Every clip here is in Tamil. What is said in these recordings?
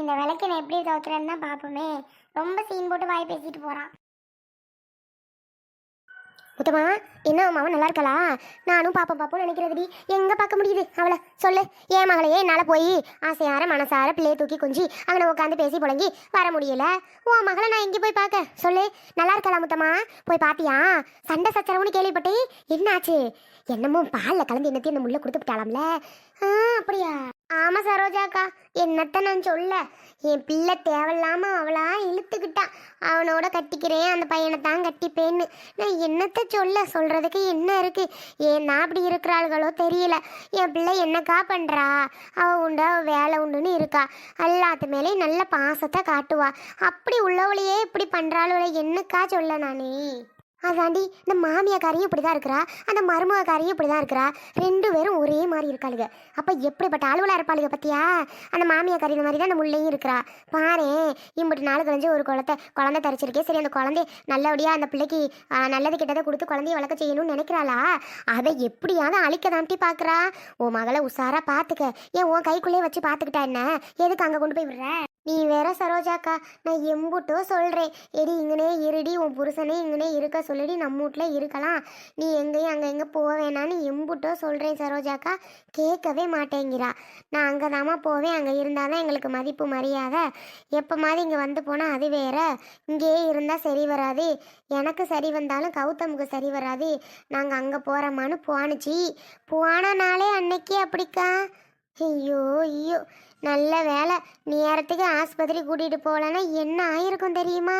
இந்த விளக்கு நான் எப்படி துவைக்கிறேன்னு தான் பார்ப்போமே. ரொம்ப சீன் போட்டு வாய் பேசிட்டு போகிறான் முத்தமா என்ன உன் நல்லா இருக்கலா நானும் பாப்பா பாப்போம் நினைக்கிறதுடி. எங்க பார்க்க முடியுது? அவளை சொல்லு. ஏன் மகளையே என்னால் போய் ஆசையார மனசார பிள்ளையை தூக்கி கொஞ்சி அங்கே உட்காந்து பேசி புழங்கி வர முடியல? ஓ மகளை நான் எங்கே போய் பார்க்க? சொல்லு. நல்லா இருக்கலாம் முத்தமா? போய் பார்த்தியா சண்டை சச்சரவுன்னு கேள்விப்பட்டேன். என்னாச்சு? என்னமோ பாலில் கலந்து என்னத்தையும் இந்த முள்ள கொடுத்து விட்டாலாம்ல ஆ அப்படியா? ஆமா சரோஜாக்கா என்னத்த நான் சொல்ல? என் பிள்ளை தேவையில்லாம அவளா இழுத்துக்கிட்டான் அவனோட கட்டிக்கிறேன் அந்த பையனை தான் கட்டிப்பேன்னு. நான் என்னத்த சொல்ல? சொல்றதுக்கு என்ன இருக்கு? ஏன்னா அப்படி இருக்கிறாள்களோ தெரியல. என் பிள்ளை என்னக்கா பண்றா? அவ உண்டு அவ வேலை உண்டுன்னு இருக்கா. எல்லாத்து மேலே நல்ல பாசத்தை காட்டுவா. அப்படி உள்ளவளையே இப்படி பண்றாளுவளை என்னக்கா சொல்ல நானே? அதாண்டி இந்த மாமியாக்காரையும் இப்படி தான் இருக்கிறா அந்த மருமகாரியும் இப்படி தான் இருக்கிறா. ரெண்டு பேரும் ஒரே மாதிரி இருக்காளுங்க அப்போ எப்படிப்பட்ட அலுவலாக இருப்பாளுங்க பத்தியா? அந்த மாமியாக்காரி இந்த மாதிரி தான் அந்த முள்ளையும் இருக்கிறா. பாரு இம்பட்டு நாள் கழிஞ்சு ஒரு குளத்தை குழந்தை தரிச்சிருக்கே. சரி அந்த குழந்தை நல்லபடியாக அந்த பிள்ளைக்கு நல்லது கெட்டதை கொடுத்து குழந்தைய வளர்க்க செய்யணும்னு நினைக்கிறாளா? அதை எப்படியாவது அழிக்க தாண்டி பார்க்குறா. உன் மகளை உஷாராக பார்த்துக்க. ஏன் உன் கைக்குள்ளேயே வச்சு பார்த்துக்கிட்டா என்ன? எதுக்கு அங்கே கொண்டு போய் விடுற? நீ வேற சரோஜாக்கா நான் எம்புட்டோ சொல்கிறேன் எடி இங்கனே இருடி உன் புருஷனே இங்கனே இருக்க சொல்லிடி நம்ம வீட்டில் இருக்கலாம். நீ எங்கேயும் அங்கே எங்கே போக வேணான்னு எம்புட்டோ சொல்கிறேன் சரோஜாக்கா. கேட்கவே மாட்டேங்கிறா. நான் அங்கே தாமா போவேன். அங்கே இருந்தால் தான் எங்களுக்கு மதிப்பு மரியாதை. எப்போ மாதிரி இங்கே வந்து போனால் அது வேற. இங்கேயே இருந்தால் சரி வராது. எனக்கு சரி வந்தாலும் கௌதமுக்கு சரி வராது. நாங்கள் அங்கே போகிறோமான்னு போணுச்சு. போனனாலே நாளே அன்னைக்கே அப்படிக்கா. ஐயோ ஐயோ. நல்ல வேலை நேரத்துக்கு ஆஸ்பத்திரி கூட்டிகிட்டு போகலன்னா என்ன ஆயிருக்கும் தெரியுமா?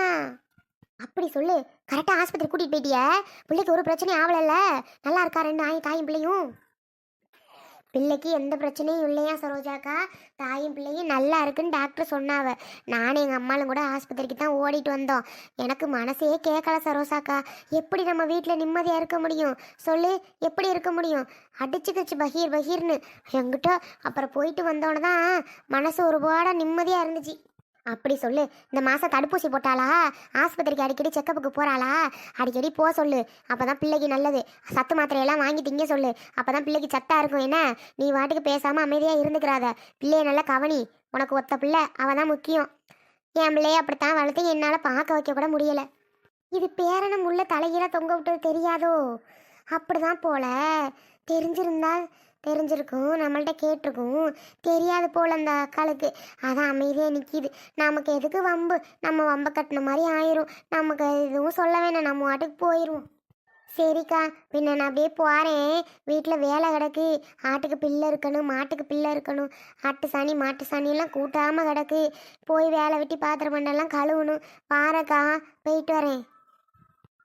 அப்படி சொல்லு. கரெக்டாக ஆஸ்பத்திரி கூட்டிகிட்டு போயிட்டிய. பிள்ளைக்கு ஒரு பிரச்சனையும் ஆகலைல்ல நல்லா இருக்கா ரெண்டு ஆயி தாயும் பிள்ளையும்? பிள்ளைக்கு எந்த பிரச்சனையும் இல்லையா சரோஜாக்கா? தாயும் பிள்ளையும் நல்லா இருக்குன்னு டாக்டர் சொன்னாவ. நானும் எங்கள் அம்மாலும் கூட ஆஸ்பத்திரிக்கு தான் ஓடிட்டு வந்தோம். எனக்கு மனசே கேட்கல சரோசாக்கா எப்படி நம்ம வீட்டில் நிம்மதியாக இருக்க முடியும்? சொல்லு எப்படி இருக்க முடியும்? அடிச்சுக்கிச்சு பகீர் பகீர்னு. எங்கிட்ட அப்புறம் போயிட்டு வந்தோன்னு தான் மனசு ஒருபாடாக நிம்மதியாக இருந்துச்சு. அப்படி சொல்லு. இந்த மாதம் தடுப்பூசி போட்டாளா? ஆஸ்பத்திரிக்கு அடிக்கடி செக்கப்புக்கு போகிறாளா அடிக்கடி போக சொல்லு. அப்போ தான் பிள்ளைக்கு நல்லது. சத்து மாத்திரையெல்லாம் வாங்கி திங்க சொல்லு. அப்போ தான் பிள்ளைக்கு சத்தாக இருக்கும். என்ன? நீ வாட்டுக்கு பேசாமல் அமைதியாக இருந்துக்கிறாத. பிள்ளைய நல்லா கவனி. உனக்கு ஒத்த பிள்ளை. அவள் தான் முக்கியம். என் பிள்ளைய அப்படித்தான் வளர்த்து என்னால் பார்க்க வைக்க கூட முடியலை. இது பேரனம் உள்ள தலைகீழாக தொங்க விட்டது தெரியாதோ? அப்படிதான் போல. தெரிஞ்சிருந்தா தெரிஞ்சிருக்கும் நம்மள்ட்ட கேட்டிருக்கும். தெரியாது போல அந்த அக்காளுக்கு. அதான் அமைதியாக நிற்கிது நமக்கு எதுக்கு வம்பு? நம்ம வம்ப கட்டின மாதிரி ஆயிரும். நமக்கு எதுவும் சொல்ல வேணாம். நம்ம வாட்டுக்கு போயிடுவோம் சரிக்கா பின்ன நான் அப்படியே போகிறேன் வீட்டில் வேலை கிடக்கு. ஆட்டுக்கு பிள்ளை இருக்கணும் மாட்டுக்கு பிள்ளை இருக்கணும். ஆட்டு சாணி மாட்டு சாணியெல்லாம் கூட்டாமல் கிடக்கு. போய் வேலை வெட்டி பாத்திரம் மண்டெல்லாம் கழுவணும். பாருக்கா போயிட்டு வரேன்.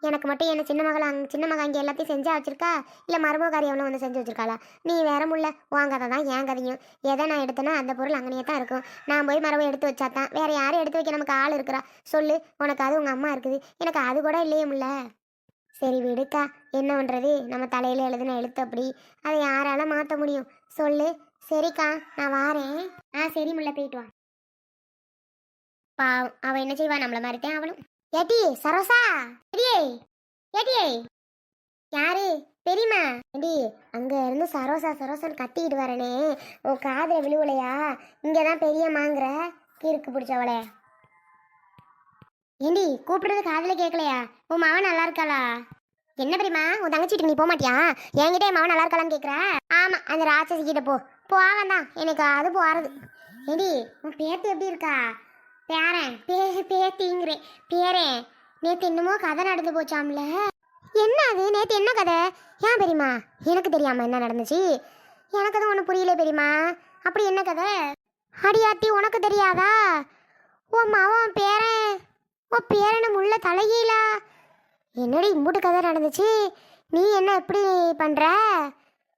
எனக்கு மட்டும் என்ன சின்ன மகள் அங்கே சின்ன மகள் அங்கே எல்லாத்தையும் செஞ்சா வச்சிருக்கா? இல்லை மருமகாரி எவ்வளோ வந்து செஞ்சு வச்சிருக்காளா? நீ வேற முல்ல உன் கதை தான் ஏன் கதையும். எதை நான் எடுத்தேன்னா அந்த பொருள் அங்கனையே தான் இருக்கும். நான் போய் மரபை எடுத்து வச்சா தான். வேற யாரும் எடுத்து வைக்க நமக்கு ஆள் இருக்கிறா? சொல்லு உனக்கு அது உங்கள் அம்மா இருக்குது. எனக்கு அது கூட இல்லையே முல்ல. சரி விடுக்கா என்ன பண்ணுறது நம்ம தலையில் எழுதுன எழுத்து அப்படி. அதை யாரால மாற்ற முடியும்? சொல்லு. சரிக்கா நான் வாரேன். ஆ சரி முள்ள போயிட்டு வா. பாவம் அவள் என்ன செய்வா? நம்மளை மாதிரி தான் அவளும் ஏட்டி சரோசா? எடியே ஏடியே? யாரு? பெரியமா ஏடி அங்க இருந்து சரோசா சரோசான்னு கத்திக்கிட்டு வரனே உன் காதுல விழுவலையா? இங்கதான் பெரியம்மாங்கிற. கீருக்கு பிடிச்சவளே ஏண்டி கூப்பிடுறது காதுல கேட்கலையா? உன் மாவன் நல்லா இருக்காளா? என்ன பெரியமா உன் தங்கச்சிட்டு நீ போக மாட்டியா என்கிட்ட என் மாவன் நல்லா இருக்காளான்னு கேட்குற ஆமா அந்த ராட்சசி கிட்ட போ போவான் தான் எனக்கு அது போறது. ஏடி உன் பேத்து எப்படி இருக்கா? பேரன் பே பேத்திங்கிறேன் பேரன் நேற்று என்னமோ கதை நடந்து போச்சாம்ல. என்ன அது? நேற்று என்ன கதை? ஏன் பெரியம்மா? எனக்கு தெரியாம என்ன நடந்துச்சு? எனக்கு அது ஒன்றும் புரியல பெரியம்மா. அப்படி என்ன கதை? அடியாத்தி உனக்கு தெரியாதா? உன் மாவன் பேரன். உன் பேரனும் உள்ள தலைகீழா? என்னடி இம்புட்டு கதை நடந்துச்சு? நீ என்ன எப்படி பண்ணுற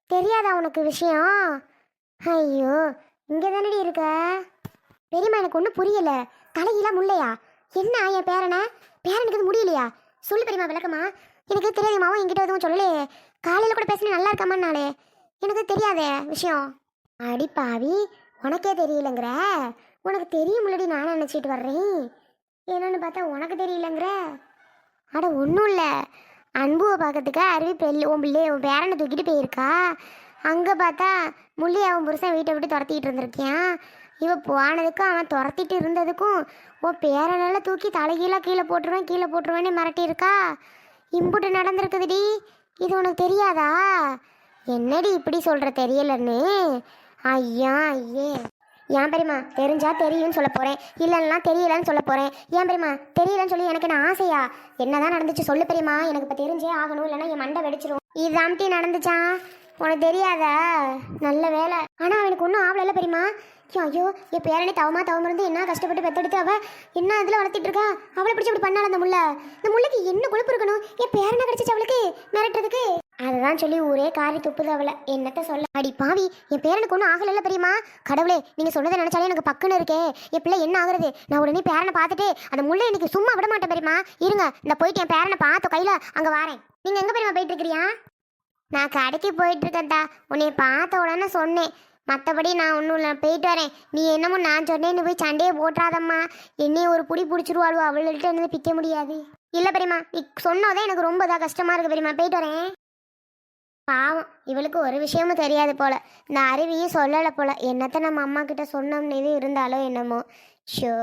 தெரியாதா உனக்கு விஷயம்? ஐயோ இங்கே தானடி இருக்க? பெரியம்மா எனக்கு ஒன்றும் புரியல. தலையில முல்லையா? என்ன என் பேரனை? பேரனுக்கு இது முடியலையா? சொல்லு பெரியம்மா விளக்கமா. எனக்கு தெரியாதுமாவும் என்கிட்ட எதுவும் சொல்லலையே காலையில் கூட பேசினா நல்லா இருக்காமன்னாலே. எனக்கு தெரியாதே விஷயம். அடி பாவி உனக்கே தெரியலங்கிற? உனக்கு தெரியும் முன்னாடி நான் நினச்சிட்டு வர்றேன். என்னன்னு பார்த்தா உனக்கு தெரியலங்கிற? அட ஒன்றும் இல்லை. அன்புவை பார்க்கறதுக்கு அருவி பெல்லி உன் பிள்ளை உன் பேரனை தூக்கிட்டு போயிருக்கா. அங்கே பார்த்தா முள்ளி அவன் புருஷன் வீட்டை விட்டு துரத்திக்கிட்டு இருந்திருக்கியான் இவ போனதுக்கும் அவன் துரத்திட்டு இருந்ததுக்கும் உன் பேரனால தூக்கி தலைகீழாக கீழே போட்டுருவேன் கீழே போட்டுருவேன்னு மிரட்டியிருக்கா? இம்புட்டு நடந்திருக்குதுடி. இது உனக்கு தெரியாதா? என்னடி இப்படி சொல்கிற தெரியலன்னு? ஐயா ஐயே. ஏன் பெரியம்மா தெரிஞ்சா தெரியும்னு சொல்ல போகிறேன் இல்லைன்னா தெரியலன்னு சொல்ல போகிறேன் ஏன் பெரியம்மா தெரியலன்னு சொல்லி எனக்கு என்ன ஆசையா? என்னதான் நடந்துச்சு சொல்லு பெரியம்மா. எனக்கு இப்போ தெரிஞ்சே ஆகணும். இல்லைன்னா என் மண்டை வெடிச்சிரும். இதாம்ட்டி நடந்துச்சா? உனக்கு தெரியாதா? நல்ல வேலை. ஆனா அவனுக்கு ஒன்றும் ஆவல பெரியமா ஐயோ, ஐயோ என் பேரனே தவமா தவம் இருந்து என்ன கஷ்டப்பட்டு பெத்தெடுத்து அவ என்ன இதுல வளர்த்திட்டு இருக்கா? அவளை பிடிச்சி இப்படி பண்ணால அந்த முல்லை? இந்த முல்லைக்கு என்ன கொழுப்பு இருக்கணும்? என் பேரனை கிடைச்சிச்சு அவளுக்கு மிரட்டுறதுக்கு? அதுதான் சொல்லி ஊரே காரி துப்புது அவளை. என்னத்த சொல்ல? அடி பாவி என் பேரனுக்கு ஒன்றும் ஆகலைல்ல பெரியமா கடவுளே நீங்க சொன்னதை நினைச்சாலே எனக்கு பக்குன்னு இருக்கே. என் பிள்ளை என்ன ஆகுறது? நான் உடனே பேரனை பார்த்துட்டு அந்த முல்லை இன்னைக்கு சும்மா விட மாட்டேன் பெரியமா இருங்க இந்த போயிட்டு என் பேரனை பார்த்த கையில அங்க வாரேன். நீங்க எங்க பெரியமா போயிட்டு இருக்கிறியா? நான் கடைக்கு போயிட்டு இருக்கேன்டா உன்னை பார்த்த உடனே சொன்னேன். மற்றபடி நான் ஒன்றும் இல்லை போயிட்டு வரேன். நீ என்னமோ நான் சொன்னேன்னு போய் சண்டையை போட்டுறாதம்மா. என்னையை ஒரு புடி பிடிச்சிருவாளோ அவள்கிட்ட இருந்து பிக்க முடியாது. இல்லை பெரியம்மா நீ சொன்னதே எனக்கு ரொம்ப இதாக கஷ்டமாக இருக்குது பெரியம்மா. போயிட்டு வரேன். பாவம் இவளுக்கு ஒரு விஷயமும் தெரியாது போல. இந்த அருவியும் சொல்லலை போல. என்னத்த நம்ம அம்மா கிட்ட சொன்னோம்னு இது இருந்தாலோ என்னமோ. ஷோ.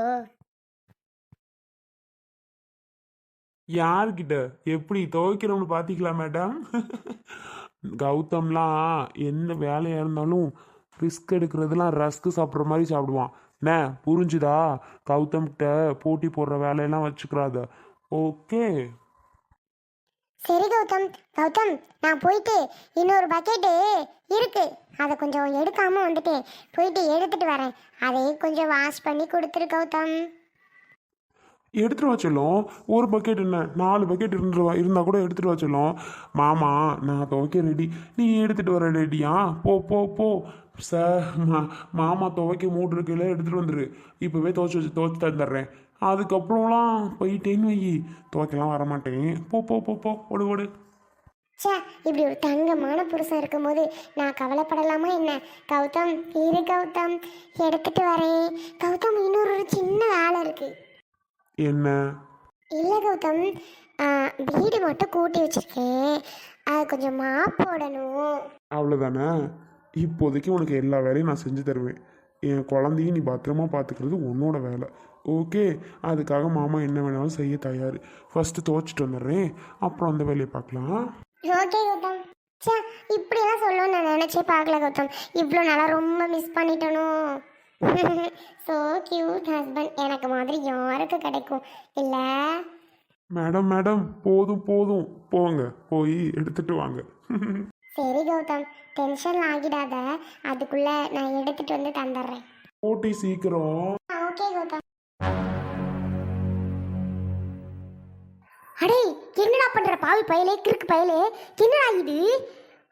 யார்கிட்ட? எப்படி துவைக்கிறோம்னு பார்த்திங்களா மேடம் கௌதம்லாம் என்ன வேலையாக இருந்தாலும் ரிஸ்க் எடுக்கிறதுலாம் ரஸ்க்கு சாப்பிட்ற மாதிரி சாப்பிடுவான். என்ன புரிஞ்சுதா? கௌதம்கிட்ட போட்டி போடுற வேலையெல்லாம் வச்சுக்கிறாத. ஓகே. சரி கௌதம். கௌதம் நான் போயிட்டு இன்னொரு பக்கெட்டு இருக்கு. அதை கொஞ்சம் எடுக்காம வந்துட்டேன். போயிட்டு எடுத்துட்டு வரேன். அதை கொஞ்சம் வாஷ் பண்ணி கொடுத்துரு கௌதம். எடுத்துகிட்டு வச்சலும் ஒரு பக்கெட் என்ன? நாலு பக்கெட் இருந்துருவா இருந்தால் கூட எடுத்துகிட்டு வச்சலும் மாமா நான் துவைக்க ரெடி நீ எடுத்துகிட்டு வர ரெடியா போ போ போ. சார் மா மாமா துவைக்க மூட்டு இருக்கையில எடுத்துகிட்டு வந்துரு. இப்போவே துவைச்சி வச்சு துவைச்சி தந்துடுறேன். அதுக்கப்புறம்லாம் போயிட்டேன்னு வை துவைக்கலாம் வரமாட்டேன். போ போ போ போ. ஓடு ஓடு. சே இப்படி ஒரு தங்கமான புருஷன் இருக்கும்போது நான் கவலைப்படலாமா என்ன? கௌதம் இரு கௌதம். எடுத்துட்டு வரேன். கௌதம் இன்னொரு ஒரு சின்ன வேலை இருக்குது என்ன? இல்லை கௌதம். வீடு மட்டும் கூட்டி வச்சிருக்கேன். அது கொஞ்சம் மாப் போடணும். அவ்வளோதானே இப்போதைக்கு உனக்கு எல்லா வேலையும் நான் செஞ்சு தருவேன். என் குழந்தையும் நீ பத்திரமா பார்த்துக்கிறது உன்னோட வேலை. ஓகே? அதுக்காக மாமா என்ன வேணாலும் செய்ய தயார். ஃபஸ்ட்டு துவைச்சிட்டு வந்துடுறேன். அப்புறம் அந்த வேலையை பார்க்கலாம். ஓகே கௌதம். ச்சே இப்படியெல்லாம் சொல்லணும்னு நான் நினச்சே பார்க்கல கௌதம். இவ்வளோ நாளாக ரொம்ப மிஸ் பண்ணிட்டனோ. ஸோ கியூட் ஹஸ்பண்ட் எனக்கு மாதிரி யாருக்கு கிடைக்கும்? இல்லை? மேடம் மேடம் போதும் போதும். போங்க. போய் எடுத்துட்டு வாங்க. சரி கௌதம். டென்ஷன் ஆகிடாத. அதுக்குள்ள நான் எடுத்துட்டு வந்து தந்துடுறேன். போட்டி சீக்கிரம். ஓகே கௌதம். அடே என்னடா பண்ற? பாவி பயலே கிறுக்கு பயலே. என்னடா இது?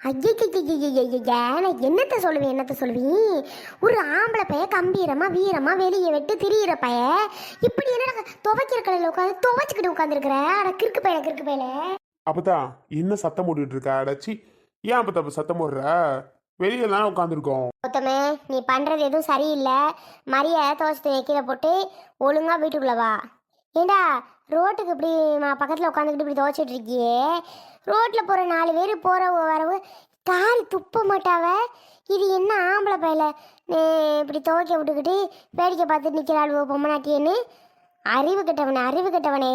ஐயா என்னத்த சொல்லுவேன் என்னத்த சொல்லுவீன் ஒரு ஆம்பளை பைய கம்பீரமா வீரமா வெளியே விட்டு திரியிற பைய இப்படி என்னடா துவைக்கிற கடையில் உட்காந்து துவைச்சிக்கிட்டு உட்காந்துருக்குற அட கிறுக்கு பையல கிறுக்கு பையல அப்பதான் என்ன சத்தம் போட்டுட்டு இருக்க அடச்சி ஏன் அப்போ தப்பு சத்தம் போடுற வெளியில உட்காந்துருக்கோம் மொத்தமே நீ பண்றது எதுவும் சரியில்லை மரியாதை துவைச்சு கீழே போட்டு ஒழுங்கா வீட்டுக்குள்ள வா ஏண்டா ரோட்டுக்கு இப்படி பக்கத்தில் உட்காந்துக்கிட்டு இப்படி துவைச்சிட்டு இருக்கியே. போகிற நாலு பேர் போகிற வரவு காரி துப்ப மாட்டாவ. இது என்ன ஆம்பளை பையல? நீ இப்படி துவைக்க விட்டுக்கிட்டு வேடிக்கை பார்த்துட்டு நிற்கிறாள் பொம்மநாட்டியன்னு அறிவு கெட்டவனே அறிவு கெட்டவனே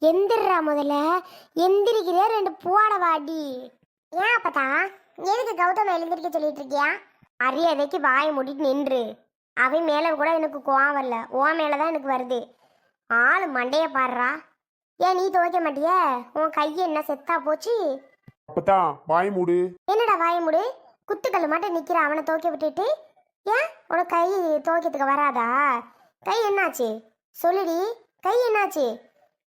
எந்திரா முதல்ல. எந்திரிக்கிறியா ரெண்டு போட ஏன் அப்பதா எதுக்கு கௌதம் எழுந்திருக்க சொல்லிட்டு இருக்கியா? மரியாதைக்கு வாயை மூடிட்டு நின்று. அவன் மேலே கூட எனக்கு கோவம் வரல. ஓ மேலே தான் எனக்கு வருது. ஆள் மண்டைய பாடுறா. ஏன் நீ துவைக்க மாட்டிய? உன் கையை என்ன செத்தா போச்சு? அப்பதான் வாய் மூடு. என்னடா வாயை மூடு? குத்துக்கல் மட்டும் நிற்கிற அவனை துவைக்க விட்டுட்டு? ஏன்? உனக்கு கை துவைக்கிறதுக்கு வராதா? கை என்னாச்சு? சொல்லுடி கை என்னாச்சு?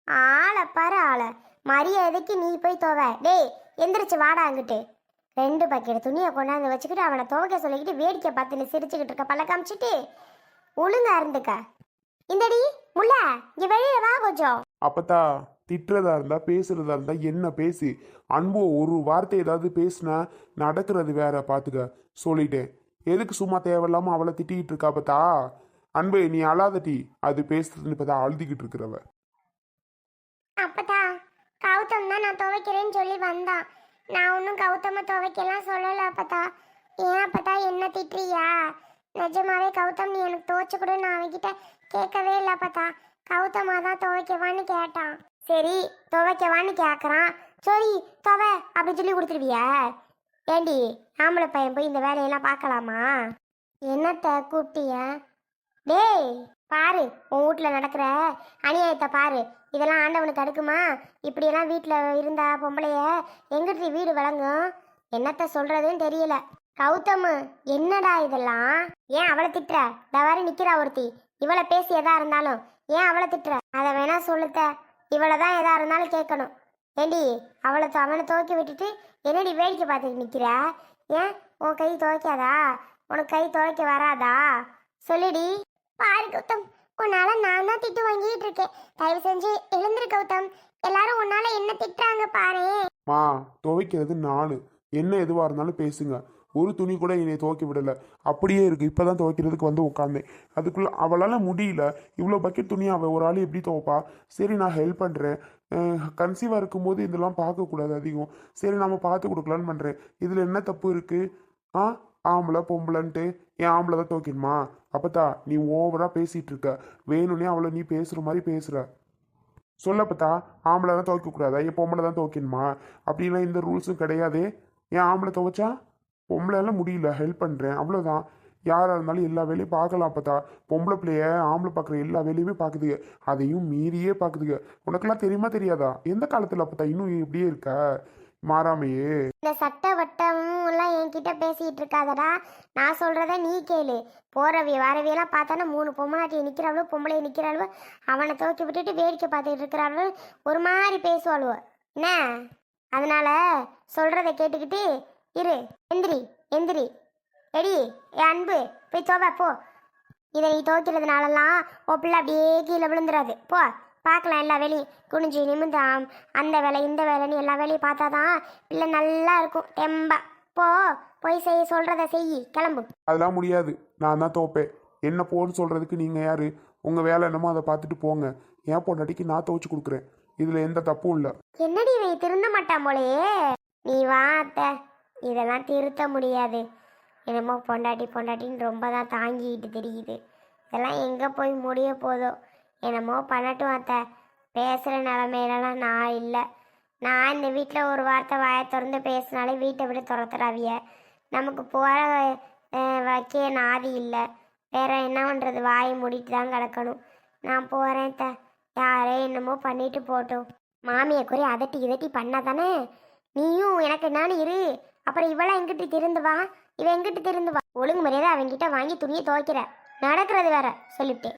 ஆளை பாரு ஆளை. மரியாதைக்கு நீ போய் துவை. டேய் எந்திரிச்சு வாடா அங்கிட்டு. ரெண்டு பக்கெட் துணியை கொண்டாந்து வச்சுக்கிட்டு அவனை துவைக்க சொல்லிக்கிட்டு வேடிக்கை பார்த்து நீ சிரிச்சுக்கிட்டு இருக்க பல்ல காமிச்சிட்டு ஒழுங்கா இருந்துக்க. இந்தடி முல்ல இங்க வெளியில வா கொஞ்சம். அப்பத்தா திட்டுறதா இருந்தா பேசுறதா இருந்தா என்ன பேசு? அன்பு ஒரு வார்த்தை ஏதாவது பேசுனா நடக்கிறது வேற பாத்துக்க. சொல்லிட்டேன். எதுக்கு சும்மா தேவையில்லாம அவளை திட்டிக்கிட்டு இருக்கா அப்பத்தா? அன்பு நீ அழாதட்டி அது பேசுறதுன்னு இப்பதான் அழுதிக்கிட்டு இருக்கிறவ. அப்பதா கௌதம் தான் நான் துவைக்கிறேன்னு சொல்லி வந்தான். நான் ஒன்றும் கௌதம துவைக்கலாம் சொல்லல அப்பதா ஏன் அப்பதா என்ன திட்டுறியா? நிஜமாவே கௌதம் நீ எனக்கு துவைச்சு கொடு நான் அவன்கிட்ட கேட்கவே இல்லை பார்த்தா. கௌதமா தான் துவைக்கவான்னு கேட்டான். சரி துவைக்கவான்னு கேட்குறான் சரி துவை அப்படி சொல்லி கொடுத்துருவியா? ஏண்டி ஆம்பளை பையன் போய் இந்த வேலையெல்லாம் பார்க்கலாமா? என்னத்த கூப்பிட்டிய? டேய் பாரு உன் வீட்டில் நடக்கிற அநியாயத்தை பாரு. இதெல்லாம் ஆண்டவனுக்கு தடுக்குமா இப்படியெல்லாம் வீட்டில் இருந்தா பொம்பளைய எங்கிட்டு வீடு வழங்கும்? என்னத்த சொல்கிறதுன்னு தெரியல. கௌதம் என்னடா இதெல்லாம்? ஏன் அவளை திட்டுற? தவறி நிற்கிறா ஒருத்தி. இவளை பேசி எதா இருந்தாலும் ஏன் அவளை திட்டுற? அதை வேணா சொல்லுத்த. இவளை தான் எதா இருந்தாலும் கேட்கணும். ஏண்டி அவளை அவனை துவைக்க விட்டுட்டு என்னடி வேடிக்கை பார்த்துட்டு நிக்கிற? ஏன்? உன் கை துவைக்காதா? உனக்கு கை துவைக்க வராதா? சொல்லுடி. பாரு கௌதம் உன்னால நான் தான் திட்டு வாங்கிட்டு இருக்கேன். தயவு செஞ்சு எழுந்திரு கௌதம். எல்லாரும் உன்னால என்ன திட்டுறாங்க பாரு. மா துவைக்கிறது நானு என்ன எதுவாக இருந்தாலும் பேசுங்க. ஒரு துணி கூட என்னை துவைக்க விடலை. அப்படியே இருக்கு. இப்போதான் துவைக்கிறதுக்கு வந்து உட்காந்தேன் அதுக்குள்ள அவளால் முடியல. இவ்வளோ பக்கெட் துணி அவள் ஒரு ஆள் எப்படி துவைப்பா? சரி நான் ஹெல்ப் பண்ணுறேன் கன்சீவாக இருக்கும்போது இதெல்லாம் பார்க்கக்கூடாது அதிகம். சரி நம்ம பார்த்து கொடுக்கலான்னு பண்ணுறேன் இதில் என்ன தப்பு இருக்குது ஆ ஆம்பளை பொம்பளைன்ட்டு ஏன் ஆம்பளை தான் துவைக்கணுமா? அப்பத்தா நீ ஓவராக பேசிகிட்டு இருக்க. வேணும்னே அவளை நீ பேசுகிற மாதிரி பேசுகிற சொல்லப்பத்தா ஆம்பளை தான் துவைக்கக்கூடாதா? என் பொம்பளை தான் துவைக்கணுமா? அப்படிலாம் இந்த ரூல்ஸும் கிடையாது. ஏன் ஆம்பளை துவைச்சா? பொம்பளைலாம் முடியல ஹெல்ப் பண்ணுறேன் அவ்வளோதான் யாராக இருந்தாலும் எல்லா வேலையும் பார்க்கலாம் பார்த்தா. பொம்பளை பிள்ளைய ஆம்பளை பார்க்குற எல்லா வேலையுமே பார்க்குதுங்க அதையும் மீறியே பார்க்குதுங்க. உனக்கெல்லாம் தெரியுமா தெரியாதா? எந்த காலத்தில் பார்த்தா இன்னும் இப்படியே இருக்க? மாறாமையே. இந்த சட்ட வட்டமும் எல்லாம் என்கிட்ட பேசிட்டு இருக்காதடா. நான் சொல்றத நீ கேளு. போறவிய வரவியெல்லாம் பார்த்தானா மூணு பொம்மநாட்டியை நிற்கிறாளோ பொம்பளையை நிற்கிறாளோ அவனை துவக்கி விட்டுட்டு வேடிக்கை பார்த்துக்கிட்டு இருக்கிறாளோ ஒரு மாதிரி பேசுவாளுவோ. என்ன? அதனால சொல்றத கேட்டுக்கிட்டு இரு எந்திரி எந்திரி. எடி என் அன்பு போய் தோவ போ. இதை நீ துவைக்கிறதுனாலலாம் உன் பிள்ளை அப்படியே கீழே விழுந்துடாது போ. பார்க்கலாம் எல்லா வேலையும். குனிஞ்சு நிமிந்து ஆம், அந்த வேலை இந்த வேலைன்னு எல்லா வேலையும் பார்த்தா தான் பிள்ளை நல்லா இருக்கும். தெம்பா. போ. போய் செய்ய சொல்கிறத செய் கிளம்பு. அதெல்லாம் முடியாது. நான் தான் துவைப்பேன் என்ன போன்னு சொல்கிறதுக்கு நீங்கள் யார்? உங்கள் வேலை என்னமோ அதை பார்த்துட்டு போங்க. ஏன் பொண்டாட்டிக்கு நான் துவைச்சு கொடுக்குறேன். இதில் எந்த தப்பும் இல்லை. என்னடி இவன் திருந்த மாட்டான் போலயே? நீ வா அத்தை. இதெல்லாம் திருத்த முடியாது. என்னமோ பொண்டாட்டி பொண்டாட்டின்னு ரொம்ப தான் தாங்கிக்கிட்டு தெரியுது. இதெல்லாம் எங்கே போய் முடிய போதோ? என்னமோ பண்ணட்டும் அத்தை. பேசுகிற நிலமையிலலாம் நான் இல்லை. நான் இந்த வீட்டில் ஒரு வார்த்தை வாயை திறந்து பேசினாலே வீட்டை விட துரத்துறாவிய. நமக்கு போகிற வைக்க நாதி இல்லை. வேற என்ன பண்ணுறது வாயை மூடிட்டு தான் கிடக்கணும். நான் போகிறேன் த யாரே என்னமோ பண்ணிட்டு போட்டோம் மாமியை குறி அதட்டி இதட்டி பண்ணா தானே நீயும் எனக்கு என்னான்னு இரு. அப்புறம் இவளா எங்கிட்டு திருந்து வா? இவ எங்கிட்டு திருந்து வா? ஒழுங்கு மரியாதை அவன்கிட்ட வாங்கி துணியை துவைக்கிற. நடக்கிறது வேற சொல்லிவிட்டேன்